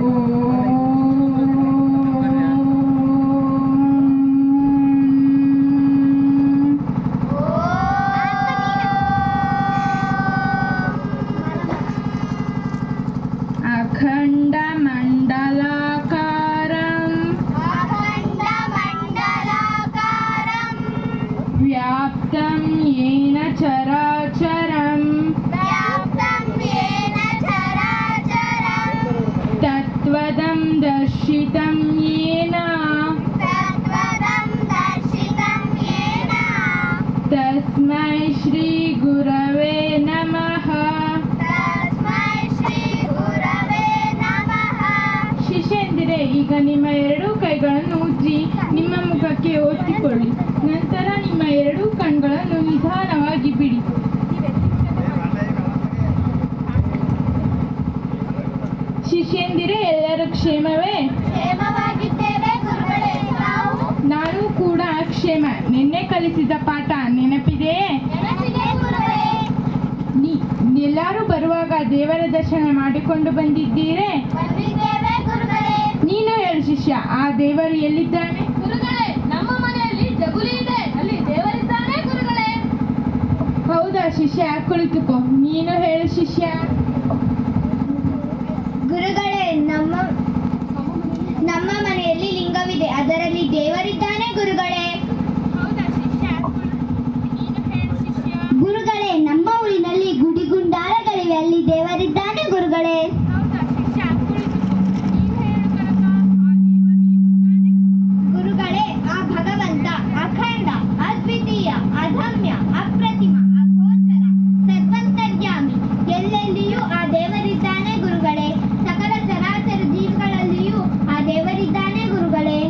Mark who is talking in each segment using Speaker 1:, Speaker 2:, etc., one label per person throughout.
Speaker 1: Thank you. दर्शितं येन तस्मै श्रीगुरवे नमः ಶಿಷ್ಯಂದಿರೆ ಈಗ ನಿಮ್ಮ ಎರಡೂ ಕೈಗಳನ್ನು ಉಜ್ಜಿ ನಿಮ್ಮ ಮುಖಕ್ಕೆ ಒತ್ತಿಕೊಳ್ಳಿ ನಂತರ ನಿಮ್ಮ ಎರಡೂ ಕಣ್ಗಳನ್ನು ನಿಧಾನವಾಗಿ ಶಿಷ್ಯಂದಿರೆ ಎಲ್ಲರೂ ಕ್ಷೇಮವೇ? ನಾನು ಕೂಡ ಕ್ಷೇಮ. ನಿನ್ನೆ ಕಲಿಸಿದ ಪಾಠ ನೆನಪಿದೆಯೇ? ನೀ ಎಲ್ಲರೂ ಬರುವಾಗ ದೇವರ ದರ್ಶನ ಮಾಡಿಕೊಂಡು ಬಂದಿದ್ದೀರೇ? ನೀನು ಹೇಳು ಶಿಷ್ಯ ಆ ದೇವರು ಎಲ್ಲಿದ್ದಾನೆ?
Speaker 2: ಗುರುಗಳೇ ನಮ್ಮ ಮನೆಯಲ್ಲಿ ಜಗುಲಿ ಇದೆ. ಅಲ್ಲಿ ದೇವರಿದ್ದಾನೆ ಗುರುಗಳೇ.
Speaker 1: ಹೌದಾ ಶಿಷ್ಯ ಕುಳಿತುಕೋ. ನೀನು ಹೇಳು ಶಿಷ್ಯ
Speaker 3: ಗುರುಗಳೇ ನಮ್ಮ ನಮ್ಮ ಮನೆಯಲ್ಲಿ ಲಿಂಗವಿದೆ ಅದರಲ್ಲಿ ದೇವರಿದ್ದಾನೆ ಗುರುಗಳೇ
Speaker 1: ಹೌದಾ ಶಿಷ್ಯ ನೀನು ಹೇಳು ಶಿಷ್ಯ
Speaker 3: ಗುರುಗಳೇ ನಮ್ಮ ಊರಿನಲ್ಲಿ ಅಲ್ಲಿ ದೇವರಿದ್ದಾನೆ ಗುರುಗಳೇ
Speaker 1: ಹೌದಾ ಶಿಷ್ಯ ಕುಳಿತುಕೋ ನೀನು ಹೇಳು ಕನಕ ಆ ದೇವರು ಎಲ್ಲಿದ್ದಾನೆ
Speaker 3: ಗುರುಗಳೇ ಆ ಭಗವಂತ ಅಖಂಡ ಅದ್ವಿತೀಯ ಅಧಮ್ಯ ಅಪ್ರತಿಮ ಅಗೋಚರ ಸರ್ವಂತರ್ಯಾಮಿ ಎಲ್ಲೆಲ್ಲಿಯೂ ಆ ದೇವರಿದ್ದಾನೆ ಗುರುಗಳೇ ಸಕಲ ಚರಾಚರ ಜೀವಿಗಳಲ್ಲಿಯೂ ಆ ದೇವರಿದ್ದಾನೆ ಗುರುಗಳೇ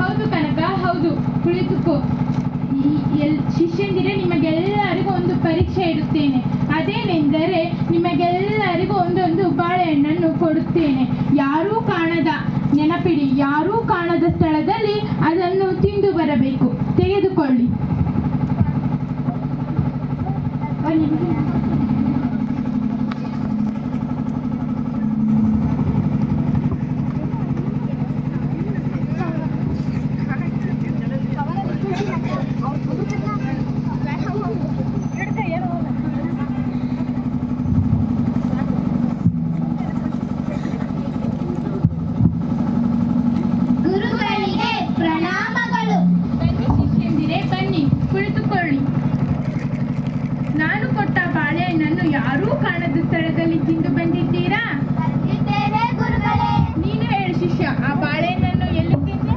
Speaker 1: ಹೌದು ಕನಕ ಹೌದು ಕುಳಿತುಕೋ ಈ- ಎಲ್ ಶಿಷ್ಯಂದಿರೆ ನಿಮಗೆಲ್ಲರಿಗೂ ಒಂದು ಇಡುತ್ತೇನೆ ಅದೇನೆಂದರೆ ನಿಮಗೆಲ್ಲರಿಗೂ ಒಂದೊಂದು ಬಾಳೆಹಣ್ಣನ್ನು ಕೊಡುತ್ತೇನೆ. ಯಾರೂ ಕಾಣದ ನೆನಪಿಡಿ, ಯಾರೂ ಕಾಣದ ಸ್ಥಳದಲ್ಲಿ ಅದನ್ನು ತಿಂದು ಬರಬೇಕು. ತೆಗೆದುಕೊಳ್ಳಿ. ಬಾಳೆಹಣ್ಣನ್ನು ಯಾರೂ ಕಾಣದ ಸ್ಥಳದಲ್ಲಿ ತಿಂದು ಬಂದಿದ್ದೀರಾ? ನೀನು ಹೇಳು ಶಿಷ್ಯ ಆ ಬಾಳೆಹಣ್ಣನ್ನು ಎಲ್ಲಿ ತಿಂದೆ?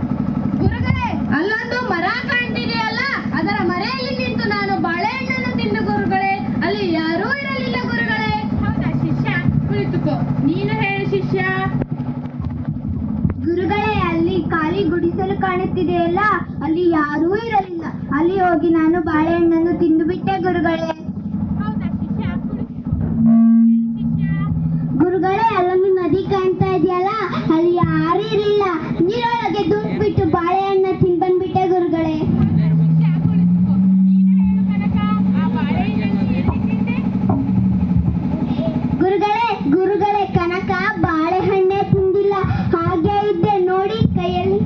Speaker 2: ಗುರುಗಳೇ ಅಲ್ಲೊಂದು ಮರ ಕಾಣ್ತಿದೆಯಲ್ಲ ಅದರ ಮರೆಯಲ್ಲಿ ನಿಂತು ನಾನು ಬಾಳೆಹಣ್ಣನ್ನು ತಿಂದು ಗುರುಗಳೇ. ಅಲ್ಲಿ ಯಾರೂ ಇರಲಿಲ್ಲ ಗುರುಗಳೇ.
Speaker 1: ಹೌದಾ ಶಿಷ್ಯ? ಕುಳಿತುಕೋ. ನೀನು ಹೇಳಿ ಶಿಷ್ಯ.
Speaker 3: ಗುರುಗಳೇ ಅಲ್ಲಿ ಖಾಲಿ ಗುಡಿಸಲು ಕಾಣುತ್ತಿದೆಯಲ್ಲ? ಅಲ್ಲಿ ಯಾರೂ ಇರಲಿಲ್ಲ. ಅಲ್ಲಿ ಹೋಗಿ ನಾನು ಬಾಳೆಹಣ್ಣನ್ನು ತಿಂದು ಬಿಟ್ಟೆ ಗುರುಗಳೇ
Speaker 1: ಹೌದಾ ಶಿಷ್ಯ ಕುಳಿತುಕೋ ಶಿಷ್ಯ
Speaker 3: ಗುರುಗಳೇ ಅಲ್ಲೊಂದು ನದಿ ಕಾಣ್ತಾ ಇದೆಯಲ್ಲ ಅಲ್ಲಿ ಯಾರೂ ಇರಲಿಲ್ಲ ನೀರೊಳಗೆ ದುಂಬಿಟ್ಟು ಬಾಳೆಹಣ್ಣ ತಿಂದು ಬಂದ್ಬಿಟ್ಟೆ ಗುರುಗಳೇ
Speaker 1: ಶಿಷ್ಯ ಕುಳಿತುಕೋ ನೀನು ಹೇಳು ಕನಕ ಆ ಬಾಳೆಹಣ್ಣನ್ನು ಎಲ್ಲಿ ತಿಂದೆ
Speaker 3: ಗುರುಗಳೇ ಗುರುಗಳೇ ಕನಕ ಬಾಳೆಹಣ್ಣೆ ತಿಂದಿಲ್ಲ ಹಾಗೆ ಇದ್ದೆ ನೋಡಿ ಕೈಯಲ್ಲಿ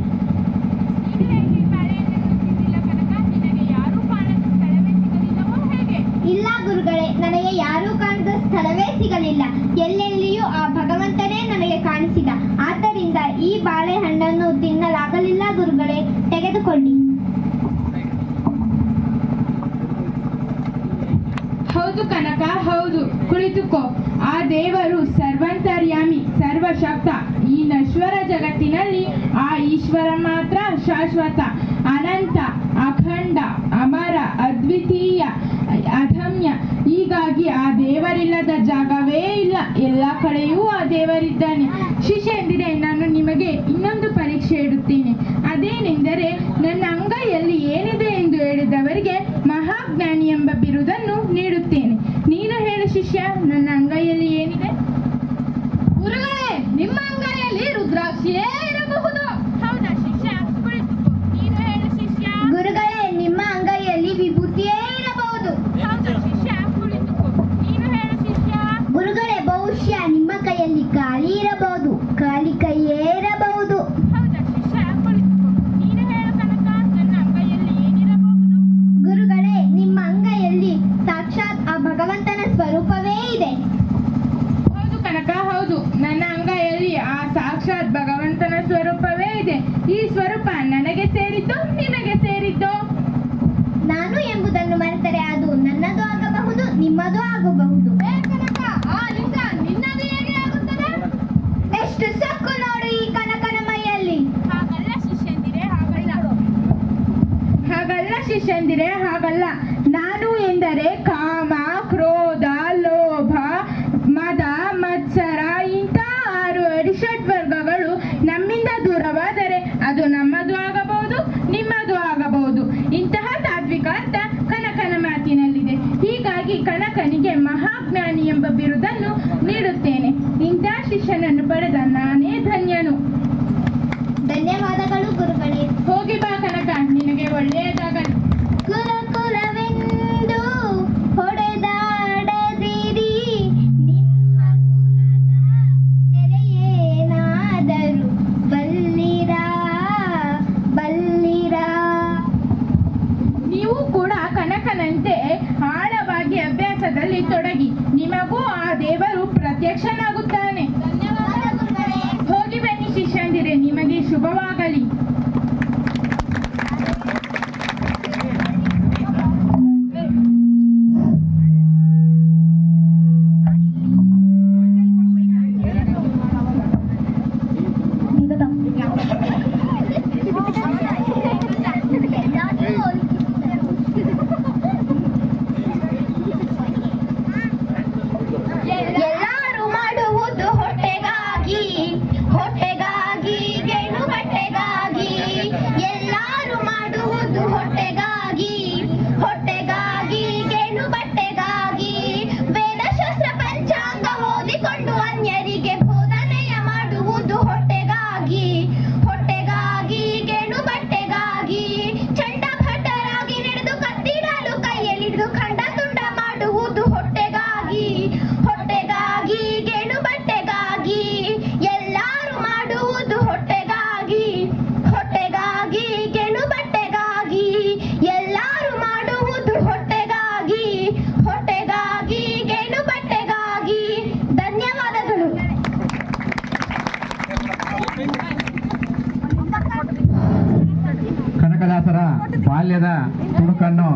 Speaker 1: ನೀನು ಹೇಗೆ ಬಾಳೆಹಣ್ಣನ್ನು ತಿಂದಿಲ್ಲ ಕನಕ ನಿನಗೆ ಯಾರೂ ಕಾಣದ ಸ್ಥಳವೇ ಸಿಗಲಿಲ್ಲವೋ ಹೇಗೆ
Speaker 3: ಇಲ್ಲ ಗುರುಗಳೇ, ನನಗೆ ಯಾರೂ ಕಾಣದ ಸ್ಥಳವೇ ಸಿಗಲಿಲ್ಲ. ಎಲ್ಲೆಲ್ಲಿಯೂ ಆ ಭಗವಂತನೇ ನನಗೆ ಕಾಣಿಸಿದ. ಆದ್ದರಿಂದ ಈ ಬಾಳೆಹಣ್ಣನ್ನು ತಿನ್ನಲಾಗಲಿಲ್ಲ ಗುರುಗಳೇ, ತೆಗೆದುಕೊಳ್ಳಿ.
Speaker 1: ಹೌದು ಕನಕ, ಹೌದು, ಕುಳಿತುಕೋ. ಆ ದೇವರು ಸರ್ವಂತರ್ಯಾಮಿ, ಸರ್ವಶಕ್ತ. ಈ ನಶ್ವರ ಜಗತ್ತಿನಲ್ಲಿ ಆ ಈಶ್ವರ ಮಾತ್ರ ಶಾಶ್ವತ, ಅನಂತ, ಅಖಂಡ, ಅಮರ, ಅದ್ವಿತೀಯ, ಅಧಮ್ಯ ಹೀಗಾಗಿ ಆ ದೇವರಿಲ್ಲದ ಜಾಗವೇ ಇಲ್ಲ. ಎಲ್ಲ ಕಡೆಯೂ ಆ ದೇವರಿದ್ದಾನೆ. ಶಿಷ್ಯಂದಿರೆ ನಾನು ನಿಮಗೆ ಇನ್ನೊಂದು ಪರೀಕ್ಷೆ ಇಡುತ್ತೇನೆ ಅದೇನೆಂದರೆ, ನನ್ನ ಅಂಗೈಯಲ್ಲಿ ಏನಿದೆ ಎಂದು ಹೇಳಿದವರಿಗೆ ಮಹಾಜ್ಞಾನಿ ಎಂಬ ಬಿರುದನ್ನು ನೀಡುತ್ತೇನೆ ನೀನು ಹೇಳು ಶಿಷ್ಯ ನನ್ನ ಅಂಗೈಯಲ್ಲಿ ಏನಿದೆ
Speaker 2: ಗುರುಗಳೇ ನಿಮ್ಮ ಅಂಗೈಯಲ್ಲಿ ರುದ್ರಾಕ್ಷಿಯೇ ಇರಬಹುದು
Speaker 1: ಹೌದಾ ಶಿಷ್ಯ ಕುಳಿತುಕೋ ನೀನು ಹೇಳು ಶಿಷ್ಯ
Speaker 3: ಗುರುಗಳೇ ನಿಮ್ಮ ಅಂಗೈಯಲ್ಲಿ ವಿಭೂತಿಯೇ ಇರಬಹುದು
Speaker 1: ಹೌದಾ ಶಿಷ್ಯ ಕುಳಿತುಕೋ ನೀನು ಹೇಳು ಶಿಷ್ಯ
Speaker 3: ಗುರುಗಳೇ ಬಹುಶಃ ನಿಮ್ಮ ಕೈಯಲ್ಲಿ ಗಾಳಿ ಭಗವಂತನ ಸ್ವರೂಪವೇ ಇದೆ.
Speaker 1: ಹೌದು ಕನಕ ಹೌದು. ನನ್ನ ಅಂಗೈಯಲ್ಲಿ ಆ ಸಾಕ್ಷಾತ್ ಭಗವಂತನ ಸ್ವರೂಪವೇ ಇದೆ. ಈ ಸ್ವರೂಪ ನನಗೆ ಸೇರಿದ್ದು ನಿನಗೆ ಸೇರಿದ್ದು?
Speaker 3: ನಾನು ಎಂಬುದನ್ನು ಮರೆತರೆ ಅದು ನನ್ನದು ಆಗಬಹುದು ನಿಮ್ಮದು ಆಗಬಹುದು
Speaker 2: ಏ ಕನಕ ಆ ಲಿಂಗ ನಿನ್ನದು ಹೇಗೆ ಆಗುತ್ತದೆ
Speaker 3: ಎಷ್ಟು ಸೊಕ್ಕು ನೋಡು ಈ ಕನಕನ ಮೈಯಲ್ಲಿ
Speaker 1: ಹಾಗಲ್ಲ ಶಿಷ್ಯಂದಿರೆ ಹಾಗಲ್ಲ ಹಾಗಲ್ಲ ಶಿಷ್ಯಂದಿರೆ ಹಾಗಲ್ಲ ನಾನು ಎಂದರೆ ಕಾಮ, ಕ್ರೋಧ, ಲೋಭ, ಮದ, ಮತ್ಸರ, ಇಂಥ ಆರು ಅರಿಷಟ್ ವರ್ಗಗಳು ನಮ್ಮಿಂದ ದೂರವಾದರೆ ಅದು ನಮ್ಮದು ಆಗಬಹುದು, ನಿಮ್ಮದು ಆಗಬಹುದು. ಇಂತಹ ತಾತ್ವಿಕ ಅರ್ಥ ಕನಕನ ಮಾತಿನಲ್ಲಿದೆ. ಹೀಗಾಗಿ ಕನಕನಿಗೆ ಮಹಾಜ್ಞಾನಿ ಎಂಬ ಬಿರುದನ್ನು ನೀಡುತ್ತೇನೆ. ಇಂತಹ ಶಿಷ್ಯನನ್ನು ಪಡೆದ ನಾನೇ ತೊಡಗಿ. ನಿಮಗೂ ಆ ದೇವರು ಪ್ರತ್ಯಕ್ಷನಾಗುತ್ತಾನೆ.
Speaker 4: ಕನಕದಾಸರ ಬಾಲ್ಯದ ತುಣುಕನ್ನು